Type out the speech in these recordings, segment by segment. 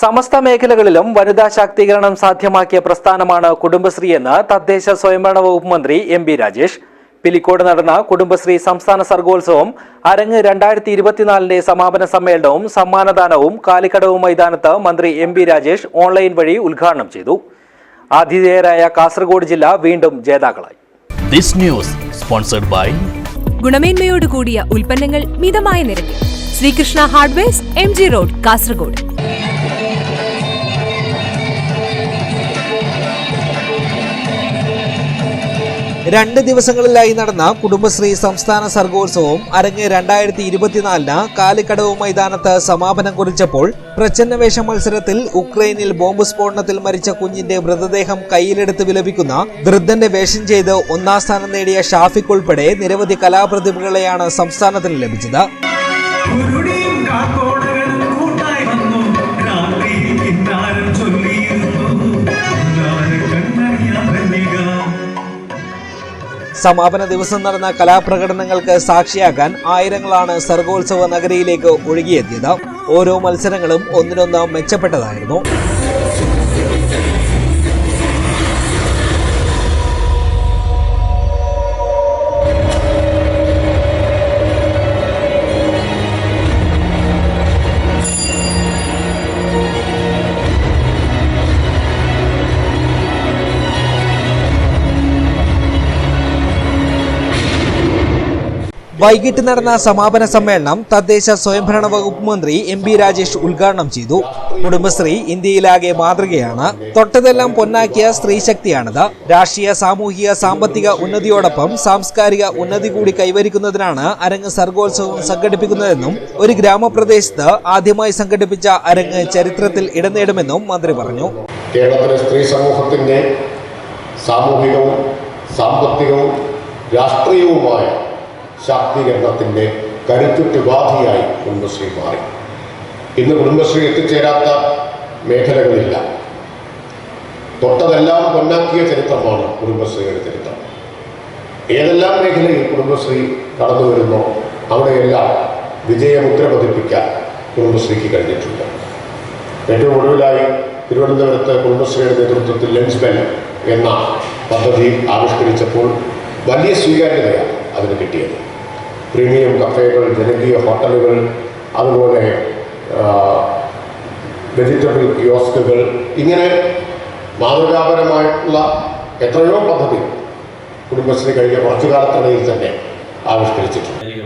സമസ്ത മേഖലകളിലും വനിതാ ശാക്തീകരണം സാധ്യമാക്കിയ പ്രസ്ഥാനമാണ് കുടുംബശ്രീ എന്ന് തദ്ദേശ സ്വയംഭരണ വകുപ്പ് മന്ത്രി എം ബി രാജേഷ്. പിലിക്കോട് നടന്ന കുടുംബശ്രീ സംസ്ഥാന സർഗോത്സവം അരങ്ങ് രണ്ടായിരത്തി ഇരുപത്തിനാലിന്റെ സമാപന സമ്മേളനവും സമ്മാനദാനവും കാലിക്കടവ് മൈതാനത്ത് മന്ത്രി എം ബി രാജേഷ് ഓൺലൈൻ വഴി ഉദ്ഘാടനം ചെയ്തു. ആതിഥേയരായ കാസർഗോഡ് ജില്ല വീണ്ടും ജേതാക്കളായി. This news sponsored by ഗുണമേന്മയോട് കൂടിയ ഉൽപ്പന്നങ്ങൾ മിതമായ നിരക്കിൽ. Sreekrishna hardware M G road Kasaragod. രണ്ട് ദിവസങ്ങളിലായി നടന്ന കുടുംബശ്രീ സംസ്ഥാന സർഗോത്സവം അരങ്ങ് രണ്ടായിരത്തി ഇരുപത്തിനാലിന് കാലിക്കടവ് മൈതാനത്ത് സമാപനം കുറിച്ചപ്പോൾ പ്രച്ഛന്നവേഷ മത്സരത്തിൽ ഉക്രൈനിൽ ബോംബ് സ്ഫോടനത്തിൽ മരിച്ച കുഞ്ഞിന്റെ മൃതദേഹം കയ്യിലെടുത്ത് വിലപിക്കുന്ന വൃദ്ധന്റെ വേഷം ചെയ്ത് ഒന്നാം സ്ഥാനം നേടിയ ഷാഫിഖ് ഉൾപ്പെടെ നിരവധി കലാപ്രതിഭകളെയാണ് സംസ്ഥാനത്തിന് ലഭിച്ചത്. സമാപന ദിവസം നടന്ന കലാപ്രകടനങ്ങൾക്ക് സാക്ഷിയാക്കാൻ ആയിരങ്ങളാണ് സർഗോത്സവ നഗരിയിലേക്ക് ഒഴുകിയെത്തിയത്. ഓരോ മത്സരങ്ങളും ഒന്നിനൊന്ന് മെച്ചപ്പെട്ടതായിരുന്നു. വൈകിട്ട് നടന്ന സമാപന സമ്മേളനം തദ്ദേശ സ്വയംഭരണ വകുപ്പ് മന്ത്രി എം ബി രാജേഷ് ഉദ്ഘാടനം ചെയ്തു. കുടുംബശ്രീ ഇന്ത്യയിലാകെ മാതൃകയാണ്. തൊട്ടതെല്ലാം പൊന്നാക്കിയ സ്ത്രീശക്തിയാണിത്. രാഷ്ട്രീയ സാമൂഹിക സാമ്പത്തിക ഉന്നതിയോടൊപ്പം സാംസ്കാരിക ഉന്നതി കൂടി കൈവരിക്കുന്നതിനാണ് അരങ്ങ് സർഗോത്സവം സംഘടിപ്പിക്കുന്നതെന്നും ഒരു ഗ്രാമപ്രദേശത്ത് ആദ്യമായി സംഘടിപ്പിച്ച അരങ്ങ് ചരിത്രത്തിൽ ഇടം നേടുമെന്നും മന്ത്രി പറഞ്ഞു. കേരളത്തിലെ സ്ത്രീ സമൂഹത്തിന്റെ സാമൂഹികവും സാമ്പത്തികവും രാഷ്ട്രീയവുമായ ശാക്തീകരണത്തിന്റെ കരുത്തുറ്റ ഉപാധിയായി കുടുംബശ്രീ മാറി. ഇന്ന് കുടുംബശ്രീ എത്തിച്ചേരാത്ത മേഖലകളില്ല. തൊട്ടതെല്ലാം പൊന്നാക്കിയ ചരിത്രമാണ് കുടുംബശ്രീയുടെ ചരിത്രം. ഏതെല്ലാം മേഖലയിൽ കുടുംബശ്രീ കടന്നു വരുന്നോ അവിടെയെല്ലാം വിജയമുദ്ര പതിപ്പിക്കാൻ കുടുംബശ്രീക്ക് കഴിഞ്ഞിട്ടുണ്ട്. ഏറ്റവും ഒടുവിലായി തിരുവനന്തപുരത്ത് കുടുംബശ്രീയുടെ നേതൃത്വത്തിൽ ലഞ്ച് ബെൽ എന്ന പദ്ധതി ആവിഷ്കരിച്ചപ്പോൾ വലിയ സ്വീകാര്യതയാണ് അതിന് കിട്ടിയത്. പ്രീമിയം കഫേകൾ ജനകീയ ഹോട്ടലുകൾ അതുപോലെ വെജിറ്റബിൾ കിയോസ്കുകൾ ഇങ്ങനെ മാതൃകാപരമായിട്ടുള്ള എത്രയോ പദ്ധതി കുടുംബശ്രീ കഴിഞ്ഞ കുറച്ചു കാലത്തിനിടയിൽ തന്നെ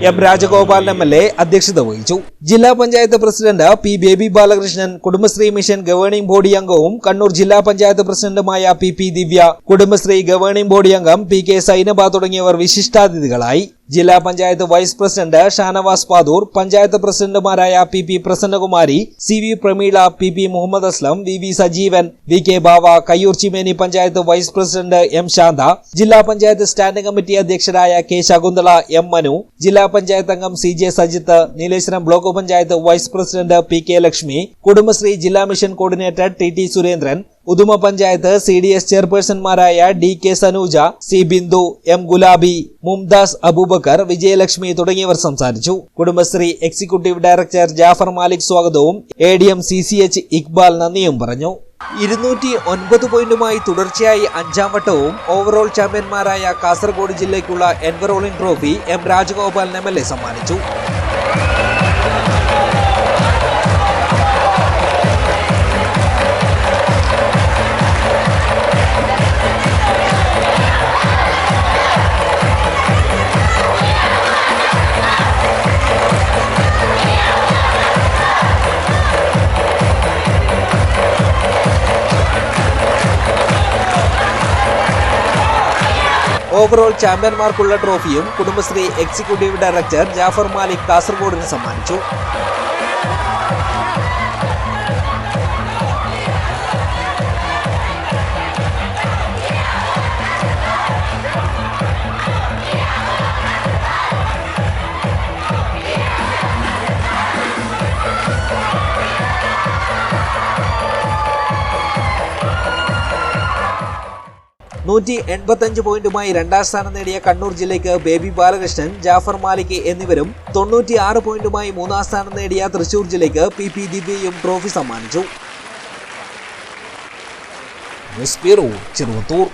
M Rajagopalan M L A അധ്യക്ഷത വഹിച്ചു. ജില്ലാ panchayat president P Baby Balakrishnan Kudumbashree mission governing body അംഗവും കണ്ണൂർ ജില്ലാ പഞ്ചായത്ത് പ്രസിഡന്റുമായ P P Divya Kudumbashree governing body അംഗം പി കെ സൈനബ തുടങ്ങിയവർ വിശിഷ്ടാതിഥികളായി. ജില്ലാ പഞ്ചായത്ത് വൈസ് പ്രസിഡന്റ് ഷാനവാസ് പാദൂർ പഞ്ചായത്ത് പ്രസിഡന്റുമാരായ P P Prasannakumari C V Prameela P P Muhammad Aslam V V Sajeevan V K Bava Kayyur Cheemeni panchayat vice president M Santha ജില്ലാ panchayat standing committee അധ്യക്ഷരായ K Shakunthala M Manu ജില്ലാ പഞ്ചായത്ത് അംഗം C J Sajith Nileshwaram block panchayat vice president P K Lakshmi Kudumbashree ജില്ലാ mission coordinator T T Surendran Uduma panchayat C D S ചെയർപേഴ്സൺമാരായ D K Sanuja C Bindu M Gulabi Mumtaz Abubakar Vijayalakshmi തുടങ്ങിയവർ സംസാരിച്ചു. Kudumbashree executive director Jafar Malik സ്വാഗതവും A D M C C H Iqbal നന്ദിയും പറഞ്ഞു. ഇരുന്നൂറ്റി ഒൻപത് പോയിന്റുമായി തുടർച്ചയായി അഞ്ചാം വട്ടവും ഓവറോൾ ചാമ്പ്യന്മാരായ കാസർഗോഡ് ജില്ലയ്ക്കുള്ള എൻവറോളിംഗ് ട്രോഫി എം രാജഗോപാലിന് എം എൽ എ സമ്മാനിച്ചു. ഓവറോൾ ചാമ്പ്യന്മാർക്കുള്ള ട്രോഫിയും കുടുംബശ്രീ എക്സിക്യൂട്ടീവ് ഡയറക്ടർ ജാഫർ മാലിക് കാസർഗോഡിന് സമ്മാനിച്ചു. നൂറ്റി എൺപത്തഞ്ച് പോയിന്റുമായി രണ്ടാം സ്ഥാനം നേടിയ കണ്ണൂർ ജില്ലയ്ക്ക് ബേബി ബാലകൃഷ്ണൻ ജാഫർ മാലിക് എന്നിവരും തൊണ്ണൂറ്റി ആറ് പോയിന്റുമായി മൂന്നാം സ്ഥാനം നേടിയ തൃശൂർ ജില്ലയ്ക്ക് പി പി ദിവ്യയും ട്രോഫി സമ്മാനിച്ചു. ചെറുവത്തൂർ